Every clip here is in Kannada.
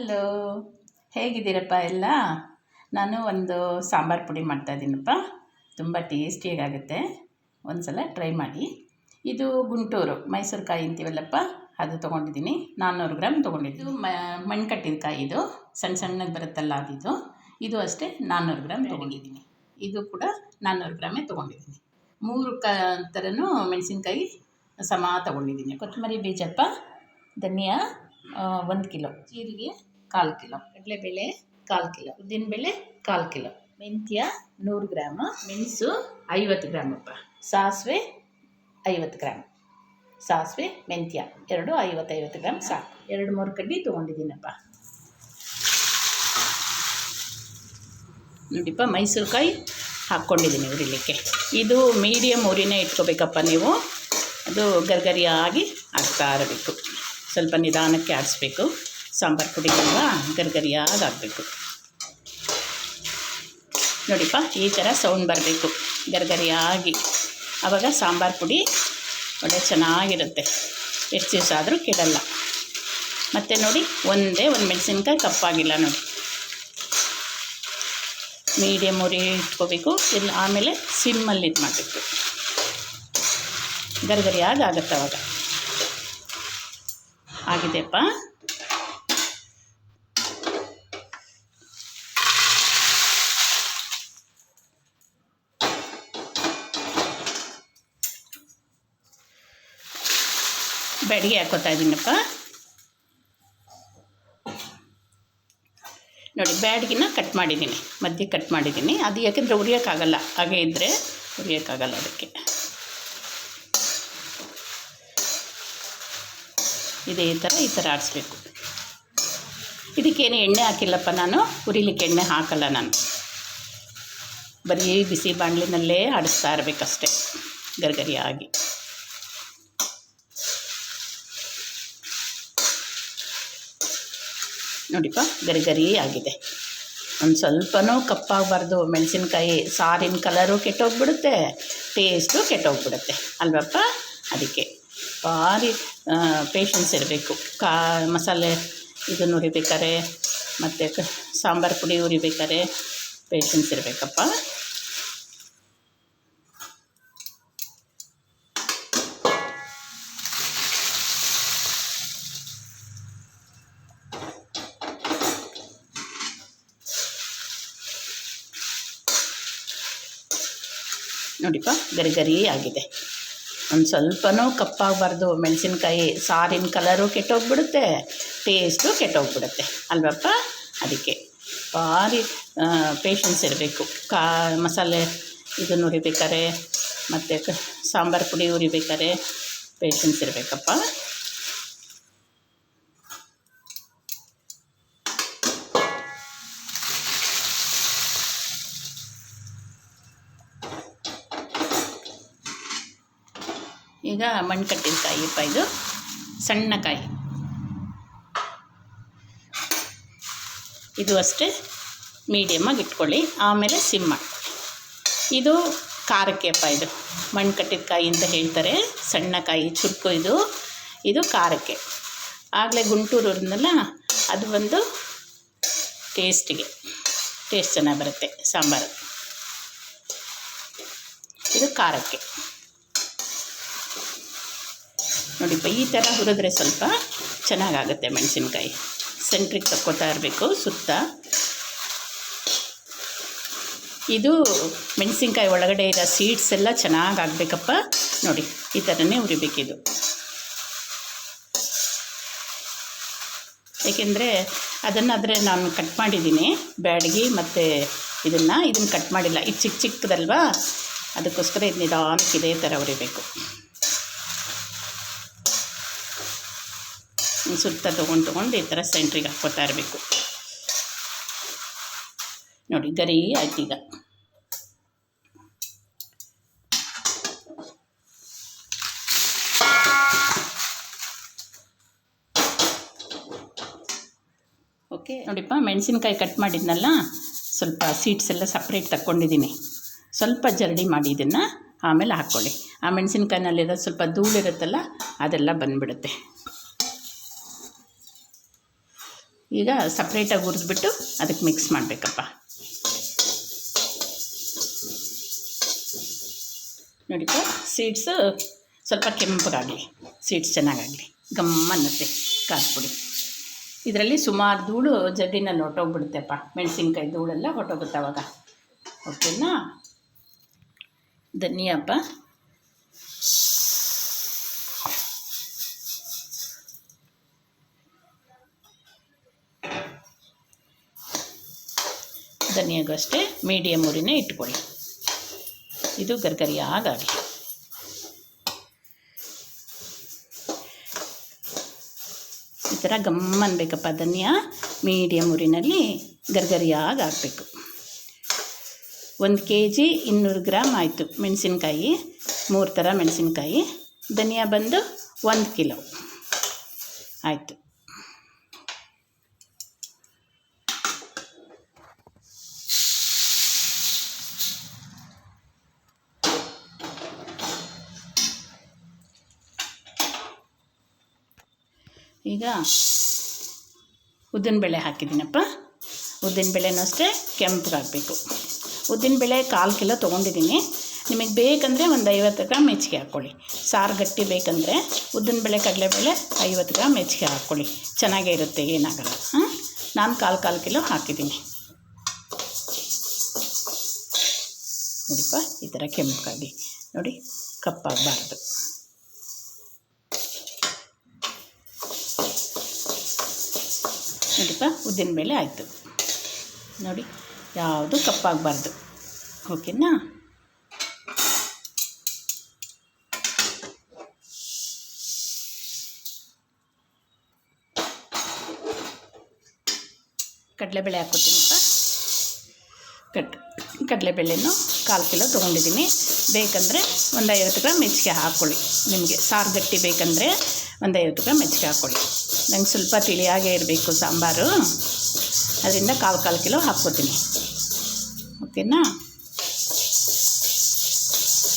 ಹಲೋ, ಹೇಗಿದ್ದೀರಪ್ಪ ಎಲ್ಲ? ನಾನು ಒಂದು ಸಾಂಬಾರು ಪುಡಿ ಮಾಡ್ತಾಯಿದ್ದೀನಪ್ಪ ತುಂಬ ಟೇಸ್ಟಿಯಾಗುತ್ತೆ ಒಂದು ಸಲ ಟ್ರೈ ಮಾಡಿ. ಇದು ಗುಂಟೂರು, ಮೈಸೂರು ಕಾಯಿ ಅಂತೀವಲ್ಲಪ್ಪ, ಅದು ತೊಗೊಂಡಿದ್ದೀನಿ. ನಾನ್ನೂರು ಗ್ರಾಮ್ ತೊಗೊಂಡಿದ್ದು. ಮ ಕಟ್ಟಿದ ಕಾಯಿ ಇದು. ಸಣ್ಣ ಸಣ್ಣಗೆ ಬರುತ್ತಲ್ಲ ಅದಿದು. ಇದು ಅಷ್ಟೇ ನಾನ್ನೂರು ಗ್ರಾಮ್ ತೊಗೊಂಡಿದ್ದೀನಿ. ಇದು ಕೂಡ ನಾನ್ನೂರು ಗ್ರಾಮೇ ತೊಗೊಂಡಿದ್ದೀನಿ. ಮೂರು ಕ ಥರನೂ ಮೆಣಸಿನ್ಕಾಯಿ ಸಮ ತೊಗೊಂಡಿದ್ದೀನಿ. ಕೊತ್ತಂಬರಿ ಬೀಜಪ್ಪ, ಧನಿಯಾ ಒಂದು ಕಿಲೋ. ಜೀರಿಗೆ. ಕಾಲು ಕಿಲೋ. ಕಡಲೆಬೇಳೆ ಕಾಲು ಕಿಲೋ. ಉದ್ದಿನಬೇಳೆ ಕಾಲು ಕಿಲೋ. ಮೆಂತ್ಯ ನೂರು ಗ್ರಾಮು. ಮೆಣಸು ಐವತ್ತು ಅಪ್ಪ ಸಾಸಿವೆ ಐವತ್ತು ಗ್ರಾಮ್. ಸಾಸಿವೆ, ಮೆಂತ್ಯ ಎರಡು ಐವತ್ತೈವತ್ತು ಗ್ರಾಮ್ ಸಾಕು. ಎರಡು ಮೂರು ಕಡ್ಡಿ ತೊಗೊಂಡಿದ್ದೀನಪ್ಪ. ನೋಡಿಪ್ಪ ಮೈಸೂರು ಕಾಯಿ ಹಾಕ್ಕೊಂಡಿದ್ದೀನಿ ಉರಿಲಿಕ್ಕೆ. ಇದು ಮೀಡಿಯಮ್ ಉರಿನೇ ಇಟ್ಕೋಬೇಕಪ್ಪ ನೀವು. ಅದು ಗರ್ಗರಿಯಾಗಿ ಆಗ್ತಾ ಇರಬೇಕು. ಸ್ವಲ್ಪ ನಿಧಾನಕ್ಕೆ ಆಡಿಸ್ಬೇಕು. ಸಾಂಬಾರು ಪುಡಿ ಅಲ್ವಾ ಗರ್ಗರಿಯಾಗಿ ನೋಡಿಪ್ಪ, ಈ ಥರ ಸೌಂಡ್ ಬರಬೇಕು. ಗರ್ಗರಿಯಾಗಿ. ಆವಾಗ ಸಾಂಬಾರು ಪುಡಿ ಒಳ್ಳೆ ಚೆನ್ನಾಗಿರುತ್ತೆ. ಎಷ್ಟು ದಿವಸ ಆದರೂ ಕೆಡಲ್ಲ. ಮತ್ತು ನೋಡಿ, ಒಂದೇ ಒಂದು ಮೆಣಸಿನ್ಕಾಯಿ ಕಪ್ಪಾಗಿಲ್ಲ ನೋಡಿ. ಮೀಡಿಯಮ್ ಉರಿ ಇಟ್ಕೋಬೇಕು. ಇಲ್ಲ, ಆಮೇಲೆ ಸಿಮ್ಮಲ್ಲಿ ಇದು ಮಾಡಬೇಕು. ಗರಿಗರಿಯಾಗಿ ಆಗುತ್ತೆ ಅವಾಗ. ಆಗಿದೆಪ್ಪ ಬೆಡಿಗೆ ಹಾಕೋತಾ ಇದ್ದೀನಪ್ಪ ನೋಡಿ, ಬ್ಯಾಡ್ಗಿನ ಕಟ್ ಮಾಡಿದ್ದೀನಿ. ಮಧ್ಯೆ ಕಟ್ ಮಾಡಿದ್ದೀನಿ. ಅದು ಯಾಕೆಂದರೆ ಉರಿಯೋಕ್ಕಾಗಲ್ಲ. ಹಾಗೆ ಇದ್ದರೆ ಉರಿಯೋಕ್ಕಾಗಲ್ಲ ಅದಕ್ಕೆ. ಇದೇ ಥರ, ಈ ಥರ ಆಡಿಸ್ಬೇಕು ಇದಕ್ಕೇನು ಎಣ್ಣೆ ಹಾಕಿಲ್ಲಪ್ಪ ನಾನು. ಉರಿಲಿಕ್ಕೆ ಎಣ್ಣೆ ಹಾಕಲ್ಲ ನಾನು. ಬರೀ ಬಿಸಿ ಬಾಣಲಿನಲ್ಲೇ ಆಡಿಸ್ತಾ ಇರಬೇಕಷ್ಟೆ, ಗರ್ಗರಿಯಾಗಿ. ನೋಡಿಪ್ಪ ಗರಿ ಗರಿ ಆಗಿದೆ. ಒಂದು ಸ್ವಲ್ಪನೂ ಕಪ್ಪಾಗಬಾರ್ದು, ಮೆಣಸಿನ್ಕಾಯಿ ಸಾರಿನ ಕಲರು ಕೆಟ್ಟೋಗ್ಬಿಡುತ್ತೆ ಟೇಸ್ಟು ಕೆಟ್ಟೋಗ್ಬಿಡುತ್ತೆ. ಅಲ್ವಪ್ಪ? ಅದಕ್ಕೆ ಭಾರಿ ಪೇಷನ್ಸ್ ಇರಬೇಕು. ಕಾ, ಮಸಾಲೆ ಇದನ್ನು ಉರಿಬೇಕಾರೆ ಮತ್ತು ಸಾಂಬಾರು ಪುಡಿ ಉರಿಬೇಕಾರೆ ಪೇಷನ್ಸ್ ಇರಬೇಕಪ್ಪ. ನೋಡಿಪ್ಪ ಗರಿ ಗರಿ ಆಗಿದೆ. ಒಂದು ಸ್ವಲ್ಪನೂ ಕಪ್ಪಾಗಬಾರ್ದು. ಮೆಣಸಿನ್ಕಾಯಿ ಸಾರಿನ ಕಲರು ಕೆಟ್ಟೋಗ್ಬಿಡುತ್ತೆ. ಟೇಸ್ಟು ಕೆಟ್ಟೋಗ್ಬಿಡುತ್ತೆ. ಅಲ್ವಪ್ಪ? ಅದಕ್ಕೆ ಭಾರಿ ಪೇಷನ್ಸ್ ಇರಬೇಕು. ಕಾ, ಮಸಾಲೆ ಇದನ್ನು ಉರಿಬೇಕಾರೆ ಮತ್ತು ಸಾಂಬಾರು ಪುಡಿ ಉರಿಬೇಕಾರೆ ಪೇಷನ್ಸ್ ಇರಬೇಕಪ್ಪ. ಈಗ ಮಣ್ಣು ಕಟ್ಟಿದ ಕಾಯಿಪ್ಪ ಇದು. ಸಣ್ಣ ಕಾಯಿ. ಇದು ಅಷ್ಟೇ. ಮೀಡಿಯಮ್ಮಾಗಿ ಇಟ್ಕೊಳ್ಳಿ. ಆಮೇಲೆ ಸಿಮ್ ಮಾಡಿ. ಇದು ಖಾರಕ್ಕೆಪ್ಪ ಇದು. ಮಣ್ಕಟ್ಟಿದ ಕಾಯಿ ಅಂತ ಹೇಳ್ತಾರೆ. ಸಣ್ಣ ಕಾಯಿ, ಚುರುಕು ಇದು. ಇದು ಖಾರಕ್ಕೆ. ಆಗಲೇ ಗುಂಟೂರು ಅದು ಒಂದು ಟೇಸ್ಟಿಗೆ. ಟೇಸ್ಟ್ ಚೆನ್ನಾಗಿ ಬರುತ್ತೆ ಸಾಂಬಾರು. ಇದು ಖಾರಕ್ಕೆ. ನೋಡಿಪ್ಪ ಈ ಥರ ಹುರಿದ್ರೆ ಸ್ವಲ್ಪ ಚೆನ್ನಾಗಾಗುತ್ತೆ ಮೆಣಸಿನ್ಕಾಯಿ. ಸೆಂಟ್ರಿಗೆ ತಕ್ಕೋತಾ ಇರಬೇಕು, ಸುತ್ತ. ಇದು ಮೆಣಸಿನ್ಕಾಯಿ ಒಳಗಡೆ ಇರೋ ಸೀಡ್ಸ್ ಎಲ್ಲ ಚೆನ್ನಾಗಿ ಆಗಬೇಕಪ್ಪ ನೋಡಿ, ಈ ಥರನೇ ಉರಿಬೇಕಿದು ಏಕೆಂದರೆ ಅದನ್ನಾದರೆ ನಾನು ಕಟ್ ಮಾಡಿದ್ದೀನಿ, ಬ್ಯಾಡಗಿ ಮತ್ತು ಇದನ್ನು ಇದನ್ನು ಕಟ್ ಮಾಡಿಲ್ಲ. ಇದು ಚಿಕ್ಕ ಚಿಕ್ಕದಲ್ವಾ? ಅದಕ್ಕೋಸ್ಕರ ಇದು ನಿಧಾನಕ್ಕೆ ಇದೇ ಥರ ಉರಿಬೇಕು ಸುತ್ತ ತೊಗೊಂಡು ತೊಗೊಂಡು ಈ ಥರ ಸೆಂಟ್ರಿಗೆ ಹಾಕ್ಕೊತಾ ಇರಬೇಕು. ನೋಡಿ, ಗರಿ ಆಯ್ತು ಈಗ. ಓಕೆ, ನೋಡಿಪ್ಪ, ಮೆಣಸಿನ್ಕಾಯಿ ಕಟ್ ಮಾಡಿದ್ನಲ್ಲ? ಸ್ವಲ್ಪ ಸೀಡ್ಸ್ ಎಲ್ಲ ಸಪ್ರೇಟ್ ತಕ್ಕೊಂಡಿದ್ದೀನಿ. ಸ್ವಲ್ಪ ಜರಡಿ ಮಾಡಿ ಇದನ್ನು ಆಮೇಲೆ ಹಾಕ್ಕೊಳ್ಳಿ. ಆ ಮೆಣಸಿನ್ಕಾಯಿನಲ್ಲಿರೋ ಸ್ವಲ್ಪ ಧೂಳಿರುತ್ತಲ್ಲ, ಅದೆಲ್ಲ ಬಂದುಬಿಡುತ್ತೆ. ಈಗ ಸಪ್ರೇಟಾಗಿ ಹುರಿದ್ಬಿಟ್ಟು ಅದಕ್ಕೆ ಮಿಕ್ಸ್ ಮಾಡಬೇಕಪ್ಪ. ನೋಡಿಪ್ಪ ಸೀಡ್ಸು ಸ್ವಲ್ಪ ಕೆಂಪಗಾಗಲಿ ಸೀಡ್ಸ್ ಚೆನ್ನಾಗಾಗಲಿ. ಗಮ್ ಅನ್ನತ್ತೆ ಖಾರದ ಪುಡಿ ಇದರಲ್ಲಿ ಸುಮಾರು ಧೂಳು ಜಡ್ಡಿನಲ್ಲಿ ಹೊಟ್ಟೋಗ್ಬಿಡುತ್ತೆಪ್ಪ ಮೆಣಸಿನ್ಕಾಯಿ ಧೂಳೆಲ್ಲ ಹೊಟ್ಟೋಗುತ್ತೆ ಅವಾಗ. ಓಕೆನಾ? ಧನಿಯಪ್ಪ. ಧನಿಯಾಗೂ ಅಷ್ಟೇ ಮೀಡಿಯಮ್ ಉರಿನೇ ಇಟ್ಕೊಳ್ಳಿ ಇದು ಗರ್ಗರಿಯಾಗಲಿ ಈ ಥರ ಗಮ್ ಬೇಕಪ್ಪ, ಧನಿಯಾ. ಮೀಡಿಯಮ್ ಉರಿನಲ್ಲಿ ಗರ್ಗರಿಯಾಗಿ ಹಾಕಬೇಕು ಒಂದು ಕೆ ಜಿ ಇನ್ನೂರು ಗ್ರಾಮ್ ಆಯಿತು ಮೆಣಸಿನ್ಕಾಯಿ, ಮೂರು ಥರ ಮೆಣಸಿನ್ಕಾಯಿ. ಧನಿಯಾ ಬಂದು ಒಂದು ಕಿಲೋ. ಆಯಿತು. ಈಗ ಉದ್ದಿನಬೇಳೆ ಹಾಕಿದ್ದೀನಪ್ಪ. ಉದ್ದಿನಬೇಳೆನೂ ಅಷ್ಟೇ ಕೆಂಪಗಾಕಬೇಕು ಉದ್ದಿನ ಬೇಳೆ ಕಾಲು ಕಿಲೋ ತೊಗೊಂಡಿದ್ದೀನಿ. ನಿಮಗೆ ಬೇಕಂದರೆ ಒಂದು ಐವತ್ತು ಗ್ರಾಮ್ ಹೆಚ್ಚಿಗೆ ಹಾಕ್ಕೊಳ್ಳಿ. ಸಾರು ಗಟ್ಟಿ ಬೇಕಂದರೆ ಉದ್ದಿನಬೇಳೆ ಕಡಲೆಬೇಳೆ ಐವತ್ತು ಗ್ರಾಮ್ ಹೆಚ್ಚಿಗೆ ಹಾಕ್ಕೊಳ್ಳಿ. ಚೆನ್ನಾಗೇ ಇರುತ್ತೆ, ಏನಾಗಲ್ಲ. ಹಾಂ ನಾನು ಕಾಲು ಕಾಲು ಕಿಲೋ ಹಾಕಿದ್ದೀನಿ. ನೋಡಿಪ್ಪ, ಈ ಥರ ಕೆಂಪಗಾಗಿ. ನೋಡಿ, ಕಪ್ಪಾಗಬಾರ್ದು. ನೋಡಿಪ್ಪ ಉದ್ದಿನಬೇಳೆ ಆಯಿತು. ನೋಡಿ, ಯಾವುದು ಕಪ್ಪಾಗಬಾರ್ದು. ಓಕೆನಾ? ಕಡಲೆಬೇಳೆ ಹಾಕ್ಕೊತೀನಪ್ಪ ಕಟ್. ಕಡಲೆಬೇಳೆನೂ ಕಾಲು ಕಿಲೋ ತೊಗೊಂಡಿದ್ದೀನಿ. ಬೇಕಂದರೆ ಒಂದು ಐವತ್ತು ಗ್ರಾಮ್ ಮೆಚ್ಚಿಗೆ ಹಾಕ್ಕೊಳ್ಳಿ. ನಿಮಗೆ ಸಾರು ಗಟ್ಟಿ ಬೇಕಂದರೆ ಒಂದು ಐವತ್ತು ಗ್ರಾಮ್ ಮೆಚ್ಚಿಗೆ ಹಾಕ್ಕೊಳ್ಳಿ. ನಂಗೆ ಸ್ವಲ್ಪ ತಿಳಿಯಾಗೇ ಇರಬೇಕು ಸಾಂಬಾರು. ಅದರಿಂದ ಕಾಲು ಕಾಲು ಕಿಲೋ ಹಾಕ್ಕೋತೀನಿ. ಓಕೆನಾ?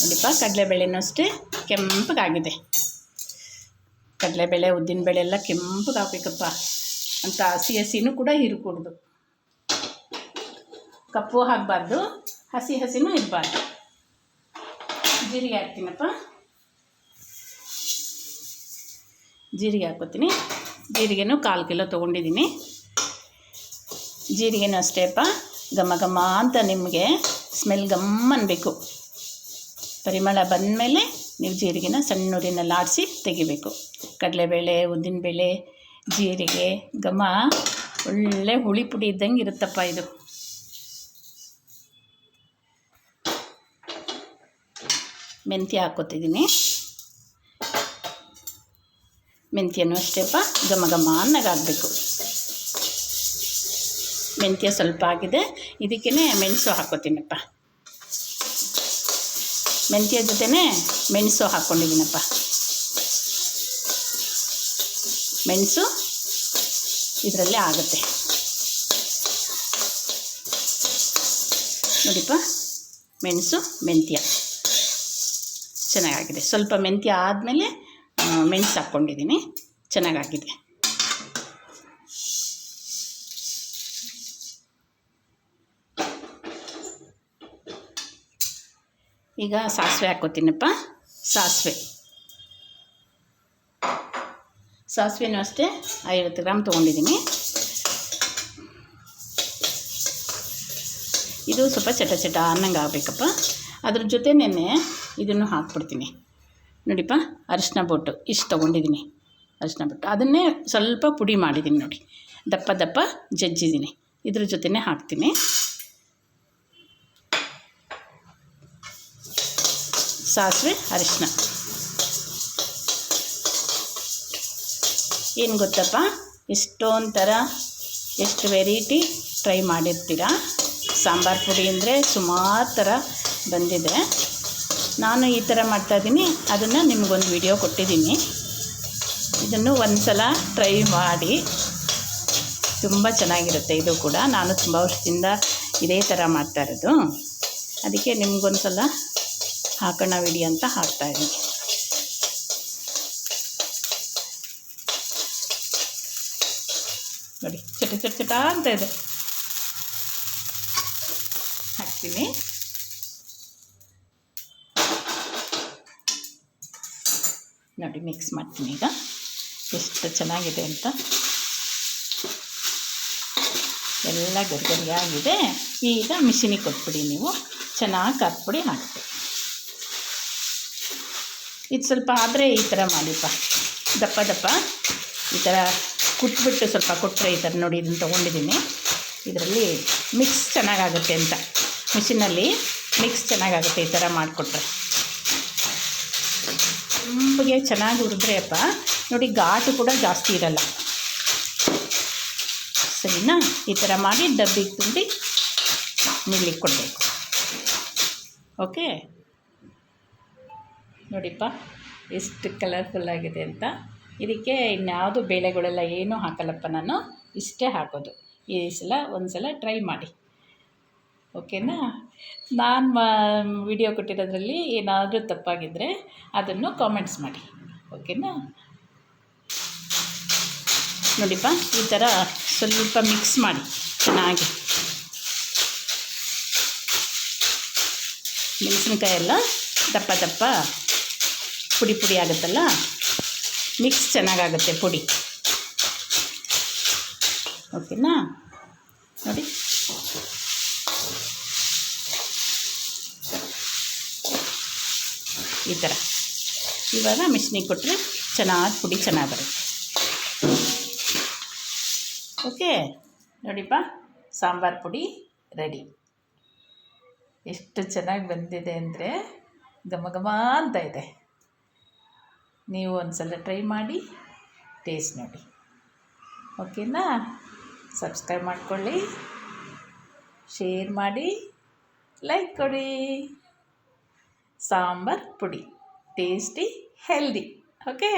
ನೋಡಿಪ್ಪ, ಕಡಲೆಬೇಳೆನೂ ಅಷ್ಟೇ ಕೆಂಪಗಾಗಿದೆ. ಕಡಲೆಬೇಳೆ ಉದ್ದಿನಬೇಳೆ ಎಲ್ಲ ಕೆಂಪಗಾಗಬೇಕಪ್ಪ. ಅಂತ ಹಸಿ ಹಸಿನೂ ಕೂಡ ಹಿರ್ಕೂಡ್ದು ಕಪ್ಪು ಹಾಕಬಾರ್ದು ಹಸಿ ಹಸಿನೂ ಇರಬಾರ್ದು. ಜೀರಿಗೆ ಹಾಕ್ತೀನಪ್ಪ. ಜೀರಿಗೆ ಹಾಕ್ಕೊತೀನಿ. ಜೀರಿಗೆನೂ ಕಾಲು ಕಿಲೋ ತೊಗೊಂಡಿದ್ದೀನಿ. ಜೀರಿಗೆನೂ ಅಷ್ಟೇಪ್ಪ ಘಮ ಘಮ ಅಂತ ನಿಮಗೆ ಸ್ಮೆಲ್ ಘಮ್ ಅನ್ನಬೇಕು ಪರಿಮಳ ಬಂದಮೇಲೆ ನೀವು ಜೀರಿಗೆನ ಸಣ್ಣೂರಿನಲ್ಲಿ ಆಡಿಸಿ ತೆಗಿಬೇಕು. ಕಡಲೆಬೇಳೆ, ಉದ್ದಿನಬೇಳೆ, ಜೀರಿಗೆ, ಘಮ. ಒಳ್ಳೆ ಹುಳಿ ಪುಡಿ ಇದ್ದಂಗೆ ಇರುತ್ತಪ್ಪ ಇದು. ಮೆಂತ್ಯ ಹಾಕ್ಕೊತಿದ್ದೀನಿ. ಮೆಂತ್ಯನೂ ಅಷ್ಟೇಪ್ಪ ಘಮ ಘಮ ಅನ್ನಗಾಗಬೇಕು ಮೆಂತ್ಯ ಸ್ವಲ್ಪ ಆಗಿದೆ. ಇದಕ್ಕೇ ಮೆಣಸು ಹಾಕೋತೀನಪ್ಪ. ಮೆಂತ್ಯ ಜೊತೆನೇ ಮೆಣಸು ಹಾಕ್ಕೊಂಡಿದ್ದೀನಪ್ಪ ಮೆಣಸು ಇದರಲ್ಲೇ ಆಗುತ್ತೆ. ನೋಡಿಪ್ಪ. ಮೆಣಸು, ಮೆಂತ್ಯ. ಚೆನ್ನಾಗಾಗಿದೆ. ಸ್ವಲ್ಪ ಮೆಂತ್ಯ ಆದಮೇಲೆ ಮೆಣಸು ಹಾಕ್ಕೊಂಡಿದ್ದೀನಿ. ಚೆನ್ನಾಗಾಗಿದೆ. ಈಗ ಸಾಸಿವೆ ಹಾಕ್ಕೋತೀನಪ್ಪ ಸಾಸಿವೆ. ಸಾಸಿವೆನೂ ಅಷ್ಟೇ, ಐವತ್ತು ಗ್ರಾಮ್ ತೊಗೊಂಡಿದ್ದೀನಿ. ಇದು ಸ್ವಲ್ಪ ಚಟ ಚಟ ಅನ್ನಂಗೆ ಆಗಬೇಕಪ್ಪ ಅದ್ರ ಜೊತೆನೇ ಇದನ್ನು ಹಾಕ್ಬಿಡ್ತೀನಿ. ನೋಡಿಪ್ಪ, ಅರಿಶಿನ ಬೊಟ್ಟು, ಇಷ್ಟು ತೊಗೊಂಡಿದ್ದೀನಿ. ಅರಿಶಿನ ಬೊಟ್ಟು. ಅದನ್ನೇ ಸ್ವಲ್ಪ ಪುಡಿ ಮಾಡಿದ್ದೀನಿ ನೋಡಿ. ದಪ್ಪ ದಪ್ಪ ಜಜ್ಜಿದ್ದೀನಿ. ಇದ್ರ ಜೊತೆನೇ ಹಾಕ್ತೀನಿ. ಸಾಸಿವೆ, ಅರಿಶಿನ. ಏನು ಗೊತ್ತಪ್ಪ? ಎಷ್ಟೊಂದು ಥರ ಎಷ್ಟು ವೆರೈಟಿ ಟ್ರೈ ಮಾಡಿರ್ತೀರಾ? ಸಾಂಬಾರು ಪುಡಿ ಅಂದರೆ ಸುಮಾರು ಥರ ಬಂದಿದೆ. ನಾನು ಈ ಥರ ಮಾಡ್ತಾಯಿದ್ದೀನಿ ಅದನ್ನು ನಿಮಗೊಂದು ವಿಡಿಯೋ ಕೊಟ್ಟಿದ್ದೀನಿ. ಇದನ್ನು ಒಂದು ಸಲ ಟ್ರೈ ಮಾಡಿ. ತುಂಬ ಚೆನ್ನಾಗಿರುತ್ತೆ ಇದು ಕೂಡ. ನಾನು ತುಂಬ ವರ್ಷದಿಂದ ಇದೇ ಥರ ಮಾಡ್ತಾ ಇರೋದು. ಅದಕ್ಕೆ ನಿಮ್ಗೊಂದು ಸಲ ಹಾಕೋಣ ವಿಡಿಯೋ ಅಂತ ಹಾಕ್ತಾಯಿದ್ದೀನಿ ನೋಡಿ, ಚಟ ಚಟ ಚಟ ಅಂತ ಇದೆ. ಹಾಕ್ತೀನಿ. ನೋಡಿ ಮಿಕ್ಸ್ ಮಾಡ್ತೀನಿ ಈಗ. ಎಷ್ಟು ಚೆನ್ನಾಗಿದೆ ಅಂತ. ಎಲ್ಲ ಗರಿಗರಿಯಾಗಿದೆ ಈಗ ಮಿಷಿನಿಗೆ ಕೊಟ್ಬಿಡಿ ನೀವು. ಚೆನ್ನಾಗಿ ಕರ್ಪುಡಿ ಹಾಕ್ತೀವಿ ಇದು ಸ್ವಲ್ಪ ಆದರೆ ಈ ಥರ ಮಾಡಿಪ್ಪ. ದಪ್ಪ ದಪ್ಪ. ಈ ಥರ ಕುಟ್ಬಿಟ್ಟು ಸ್ವಲ್ಪ ಕೊಟ್ಟರೆ ಈ ಥರ ನೋಡಿ, ಇದನ್ನು ತೊಗೊಂಡಿದ್ದೀನಿ. ಇದರಲ್ಲಿ ಮಿಕ್ಸ್ ಚೆನ್ನಾಗಾಗುತ್ತೆ ಅಂತ. ಮಿಷಿನಲ್ಲಿ ಮಿಕ್ಸ್ ಚೆನ್ನಾಗಾಗುತ್ತೆ ಈ ಥರ ಮಾಡಿಕೊಟ್ರೆ. ತುಂಬಗೆ ಚೆನ್ನಾಗಿ ಹುರಿದ್ರೆ ಅಪ್ಪ ನೋಡಿ ಘಾಟು ಕೂಡ ಜಾಸ್ತಿ ಇರಲ್ಲ. ಸರಿನಾ? ಈ ಥರ ಮಾಡಿ ಡಬ್ಬಿಗೆ ತುಂಬಿ ನಿಲ್ಲಿಗೆ ಕೊಡಬೇಕು. ಓಕೆ? ನೋಡಿಪ್ಪ, ಎಷ್ಟು ಕಲರ್ಫುಲ್ ಆಗಿದೆ ಅಂತ. ಇದಕ್ಕೆ ಇನ್ಯಾವುದು ಬೇಳೆಗಳೆಲ್ಲ ಏನೂ ಹಾಕಲ್ಲಪ್ಪ ನಾನು, ಇಷ್ಟೇ ಹಾಕೋದು. ಈ ಸಲ ಒಂದು ಸಲ ಟ್ರೈ ಮಾಡಿ. ಓಕೆನಾ? ನಾನು ವಿಡಿಯೋ ಕೊಟ್ಟಿರೋದ್ರಲ್ಲಿ ಏನಾದರೂ ತಪ್ಪಾಗಿದ್ದರೆ ಅದನ್ನು ಕಾಮೆಂಟ್ಸ್ ಮಾಡಿ. ಓಕೆನಾ? ನೋಡಿಪ್ಪ, ಈ ಥರ ಸ್ವಲ್ಪ ಮಿಕ್ಸ್ ಮಾಡಿ. ಚೆನ್ನಾಗಿ. ಮೆಣಸಿನ್ಕಾಯಿ ಎಲ್ಲ ದಪ್ಪ ದಪ್ಪ ಪುಡಿ ಪುಡಿ ಆಗುತ್ತಲ್ಲ? ಮಿಕ್ಸ್ ಚೆನ್ನಾಗಾಗುತ್ತೆ ಪುಡಿ. ಓಕೆನಾ? ನೋಡಿ. ಈ ಥರ. ಇವಾಗ ಮಿಷಿನಿಗೆ ಕೊಟ್ಟರೆ ಚೆನ್ನಾಗಿ ಪುಡಿ ಚೆನ್ನಾಗಿ ಬರುತ್ತೆ. ಓಕೆ? ನೋಡಿಪ್ಪ, ಸಾಂಬಾರು ಪುಡಿ ರೆಡಿ. ಎಷ್ಟು ಚೆನ್ನಾಗಿ ಬಂದಿದೆ ಅಂದರೆ ಘಮ ಘಮ ಅಂತ ಇದೆ. ನೀವು ಒಂದು ಸಲ ಟ್ರೈ ಮಾಡಿ, ಟೇಸ್ಟ್ ನೋಡಿ. ಓಕೆನಾ? ಸಬ್ಸ್ಕ್ರೈಬ್ ಮಾಡಿಕೊಳ್ಳಿ, ಶೇರ್ ಮಾಡಿ, ಲೈಕ್ ಕೊಡಿ. ಸಾಂಬಾರ್ ಪುಡಿ ಟೇಸ್ಟಿ ಹೆಲ್ದಿ ಓಕೆ